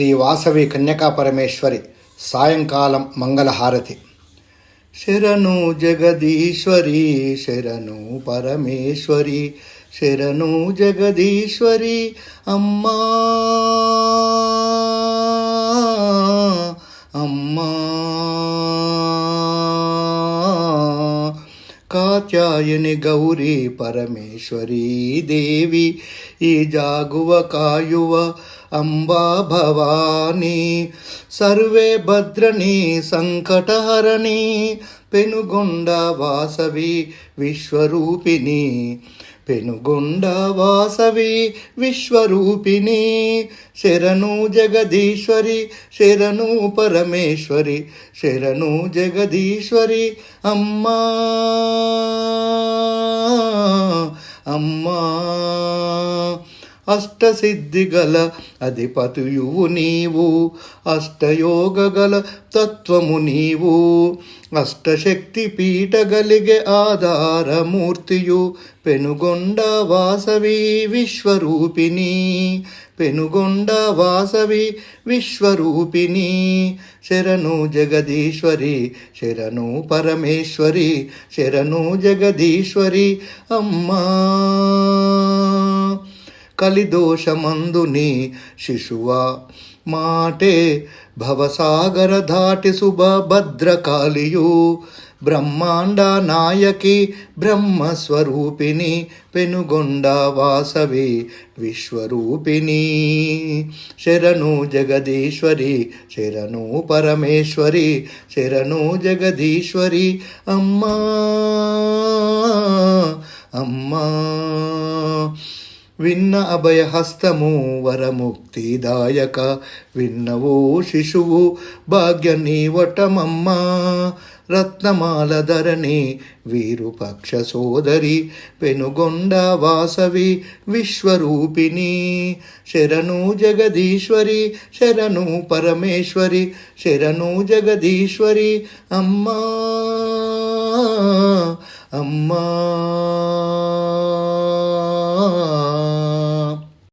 శ్రీ వాసవి కన్యకాపరమేశ్వరి సాయంకాలం మంగళహారతి. శరణు జగదీశ్వరి శరణు పరమేశ్వరి శరణు జగదీశ్వరి అమ్మా! అమ్మా! కాత్యాయని గౌరీ పరమేశ్వరీ దేవి ఈ జాగువ కాయువ అంబా భవానీ సర్వే భద్రణి సంకటహరణి పెనుగొండ వాసవి విశ్వరూపిణి పెనుగొండ వాసవి విశ్వరూపిణి శరణు జగదీశ్వరి శరణు పరమేశ్వరి శరణు జగదీశ్వరి అమ్మా అమ్మా. అష్టసిద్ధిగల అధిపతియువు నీవు అష్టయోగ గల తత్వము నీవు. అష్టశక్తి పీఠ గలిగే ఆధారమూర్తియు పెనుగొండ వాసవి విశ్వరూపిణి. పెనుగొండ వాసవి విశ్వరూపిణి. శరణు జగదీశ్వరి శరణు పరమేశ్వరి శరణు జగదీశ్వరి అమ్మా. కలిదోషమందుని శిశువా. మాటే భవసాగర దాటి శుభ భద్రకాళియు. బ్రహ్మాండ నాయకి బ్రహ్మస్వరూపిణి పెనుగొండ వాసవి విశ్వరూపిణి. శరణు జగదీశ్వరి శరణు పరమేశ్వరి శరణు జగదీశ్వరి అమ్మా అమ్మా. విన్న అభయహస్తము వరముక్తిదాయక విన్నవో శిశువు భాగ్య నీవటమమ్మ. రత్నమాల ధరణి వీరుపక్ష సోదరి పెనుగొండ వాసవి విశ్వరూపిణి. శరణు జగదీశ్వరి శరణు పరమేశ్వరి శరణు జగదీశ్వరి అమ్మా అమ్మా.